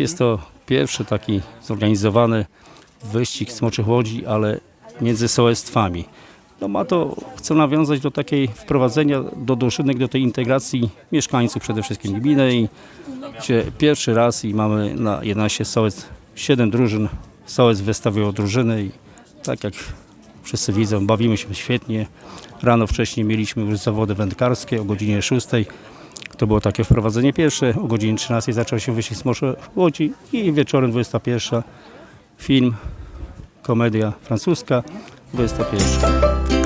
Jest to pierwszy taki zorganizowany wyścig smoczych łodzi, ale między sołectwami. No ma to, chcę nawiązać do takiej wprowadzenia do drużynek, do tej integracji mieszkańców przede wszystkim gminy i gdzie pierwszy raz i mamy na 11 sołec 7 drużyn, sołec wystawiło drużyny i tak jak wszyscy widzą, bawimy się świetnie. Rano wcześniej mieliśmy już zawody wędkarskie o godzinie 6. To było takie wprowadzenie pierwsze. O godzinie 13 zaczął się wyścig Smocze Łodzi i wieczorem 21 film, komedia francuska 21.